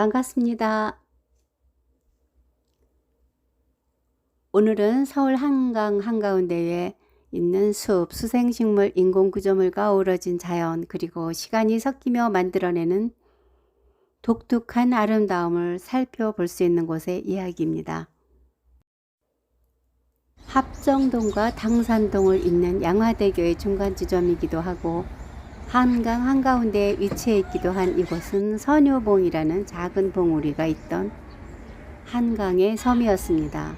반갑습니다. 오늘은 서울 한강 한가운데에 있는 숲, 수생식물, 인공구조물과 어우러진 자연, 그리고 시간이 섞이며 만들어내는 독특한 아름다움을 살펴볼 수 있는 곳의 이야기입니다. 합정동과 당산동을 잇는 양화대교의 중간 지점이기도 하고 한강 한가운데에 위치해 있기도 한 이곳은 선유봉이라는 작은 봉우리가 있던 한강의 섬이었습니다.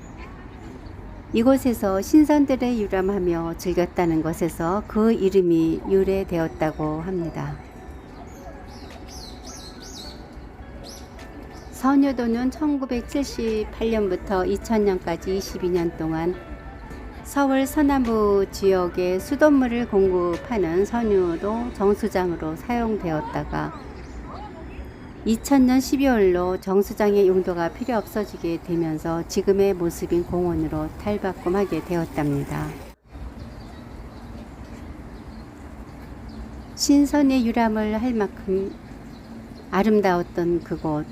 이곳에서 신선들의 유람하며 즐겼다는 것에서 그 이름이 유래되었다고 합니다. 선유도는 1978년부터 2000년까지 22년 동안 서울 서남부 지역의 수돗물을 공급하는 선유도 정수장으로 사용되었다가 2000년 12월로 정수장의 용도가 필요 없어지게 되면서 지금의 모습인 공원으로 탈바꿈하게 되었답니다. 신선의 유람을 할 만큼 아름다웠던 그곳,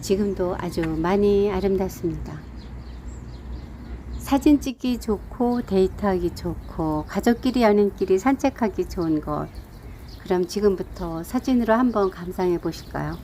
지금도 아주 많이 아름답습니다. 사진 찍기 좋고 데이트하기 좋고 가족끼리 연인끼리 산책하기 좋은 곳. 그럼 지금부터 사진으로 한번 감상해 보실까요?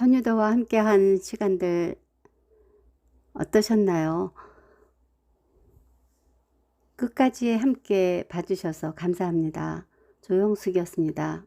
선유도와 함께한 시간들 어떠셨나요? 끝까지 함께 봐주셔서 감사합니다. 조영숙이었습니다.